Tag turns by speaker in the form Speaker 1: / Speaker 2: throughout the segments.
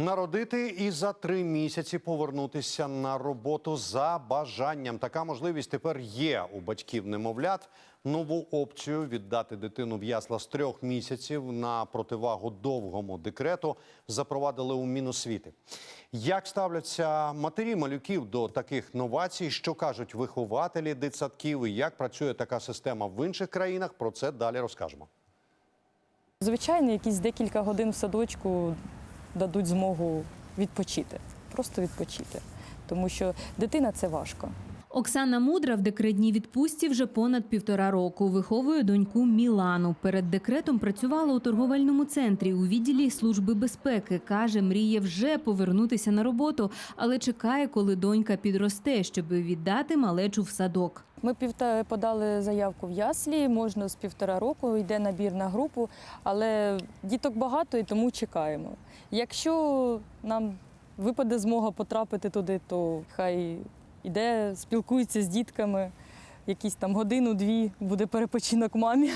Speaker 1: Народити і за три місяці повернутися на роботу за бажанням. Така можливість тепер є у батьків немовлят. Нову опцію віддати дитину в ясла з трьох місяців на противагу довгому декрету запровадили у Міносвіти. Як ставляться матері малюків до таких новацій? Що кажуть вихователі дитсадків? І як працює така система в інших країнах? Про це далі розкажемо.
Speaker 2: Звичайно, якісь декілька годин в садочку дадуть змогу відпочити, просто відпочити. Тому що дитина це важко.
Speaker 3: Оксана Мудра в декретній відпустці вже понад півтора року. Виховує доньку Мілану. Перед декретом працювала у торговельному центрі у відділі служби безпеки. Каже, мріє вже повернутися на роботу, але чекає, коли донька підросте, щоб віддати малечу в садок.
Speaker 2: Ми подали заявку в яслі, можна з півтора року, йде набір на групу, але діток багато і тому чекаємо. Якщо нам випаде змога потрапити туди, то хай іде, спілкується з дітками. Якісь там годину-дві буде перепочинок мамі.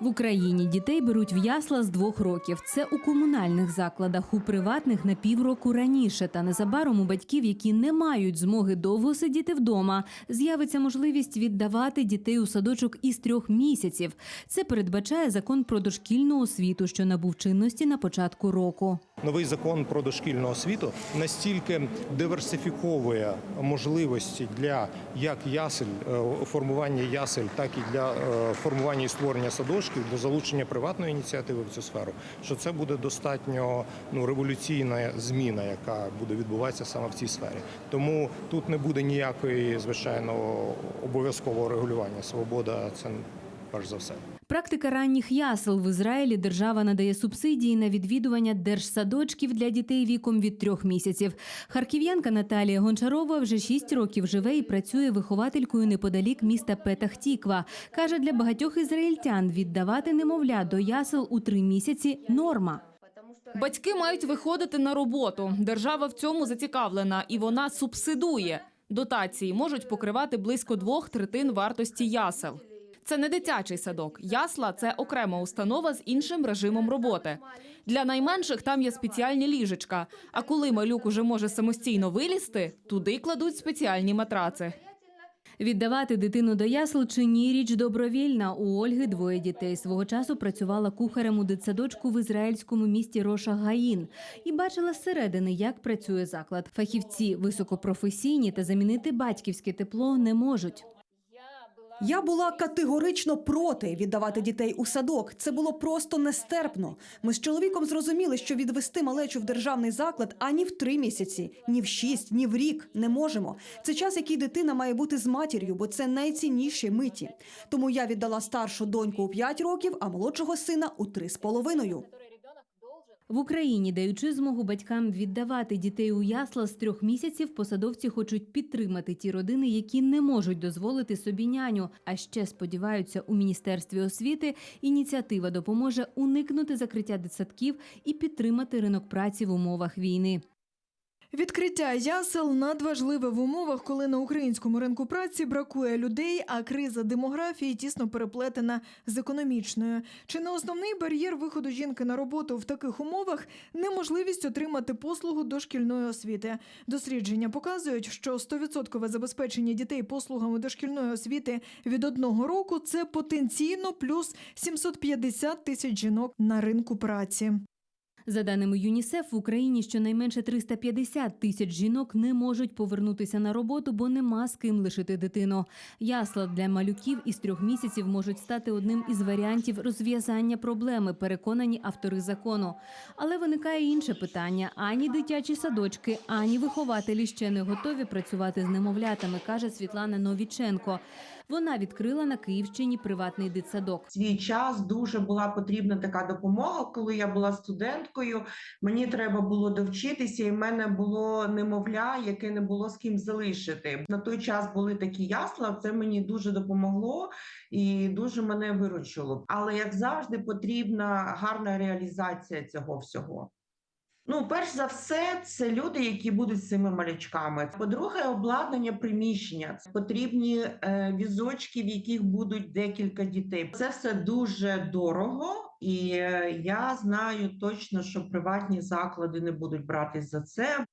Speaker 3: В Україні дітей беруть в ясла з двох років. Це у комунальних закладах, у приватних на півроку раніше. Та незабаром у батьків, які не мають змоги довго сидіти вдома, з'явиться можливість віддавати дітей у садочок із трьох місяців. Це передбачає закон про дошкільну освіту, що набув чинності на початку року.
Speaker 4: Новий закон про дошкільну освіту настільки диверсифіковує можливості для як ясель, е, формування ясель, так і для е, формування і створення садочків до залучення приватної ініціативи в цю сферу, що це буде достатньо ну революційна зміна, яка буде відбуватися саме в цій сфері. Тому тут не буде ніякої звичайно обов'язкового регулювання. Свобода це перш за все.
Speaker 3: Практика ранніх ясел в Ізраїлі держава надає субсидії на відвідування держсадочків для дітей віком від трьох місяців. Харків'янка Наталія Гончарова вже шість років живе і працює вихователькою неподалік міста Петахтіква. Каже, для багатьох ізраїльтян віддавати немовля до ясел у три місяці норма.
Speaker 5: Батьки мають виходити на роботу. Держава в цьому зацікавлена, і вона субсидує. Дотації можуть покривати близько двох третин вартості ясел. Це не дитячий садок. Ясла це окрема установа з іншим режимом роботи. Для найменших там є спеціальні ліжечка. А коли малюк уже може самостійно вилізти, туди кладуть спеціальні матраци.
Speaker 3: Віддавати дитину до ясел чи ні річ добровільна. У Ольги двоє дітей. Свого часу працювала кухарем у дитсадочку в ізраїльському місті Роша Гаїн і бачила зсередини, як працює заклад. Фахівці високопрофесійні та замінити батьківське тепло не можуть.
Speaker 6: Я була категорично проти віддавати дітей у садок. Це було просто нестерпно. Ми з чоловіком зрозуміли, що відвести малечу в державний заклад ані в три місяці, ні в шість, ні в рік не можемо. Це час, який дитина має бути з матір'ю, бо це найцінніші миті. Тому я віддала старшу доньку у п'ять років, а молодшого сина у три з половиною.
Speaker 3: В Україні, даючи змогу батькам віддавати дітей у ясла з трьох місяців, посадовці хочуть підтримати ті родини, які не можуть дозволити собі няню. А ще сподіваються, у міністерстві освіти ініціатива допоможе уникнути закриття дитсадків і підтримати ринок праці в умовах війни.
Speaker 7: Відкриття ясел надважливе в умовах, коли на українському ринку праці бракує людей, а криза демографії тісно переплетена з економічною. Чи не основний бар'єр виходу жінки на роботу в таких умовах неможливість отримати послугу дошкільної освіти? Дослідження показують, що 100% забезпечення дітей послугами дошкільної освіти від одного року це потенційно плюс 750 тисяч жінок на ринку праці.
Speaker 3: За даними ЮНІСЕФ, в Україні щонайменше 350 тисяч жінок не можуть повернутися на роботу, бо нема з ким лишити дитину. Ясла для малюків із трьох місяців можуть стати одним із варіантів розв'язання проблеми, переконані автори закону. Але виникає інше питання: ані дитячі садочки, ані вихователі ще не готові працювати з немовлятами, каже Світлана Новіченко. Вона відкрила на Київщині приватний дитсадок.
Speaker 8: свій час дуже була потрібна така допомога. Коли я була студенткою, мені треба було довчитися, і в мене було немовля, яке не було з ким залишити. На той час були такі ясла. Це мені дуже допомогло і дуже мене виручило. Але як завжди, потрібна гарна реалізація цього всього. Ну, перш за все, це люди, які будуть з цими малючками. По-друге, обладнання приміщення. Потрібні е, візочки, в яких будуть декілька дітей. Це все дуже дорого. і е, я знаю точно, що приватні заклади не будуть братись за це.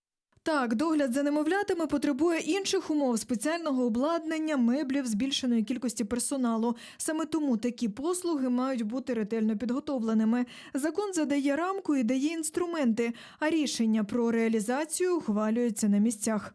Speaker 7: Так, догляд за немовлятами потребує інших умов спеціального обладнання, меблів, збільшеної кількості персоналу. Саме тому такі послуги мають бути ретельно підготовленими. Закон задає рамку і дає інструменти, а рішення про реалізацію ухвалюються на місцях.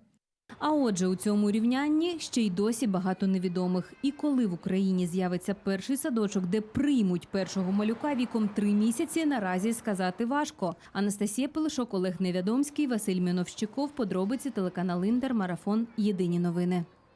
Speaker 3: А отже, у цьому рівнянні ще й досі багато невідомих. І коли в Україні з'явиться перший садочок, де приймуть першого малюка віком три місяці, наразі сказати важко. Анастасія Пилишок, Олег Невядомський, Василь Міновщиков. Подробиці телеканал Інтер. Марафон. Єдині новини.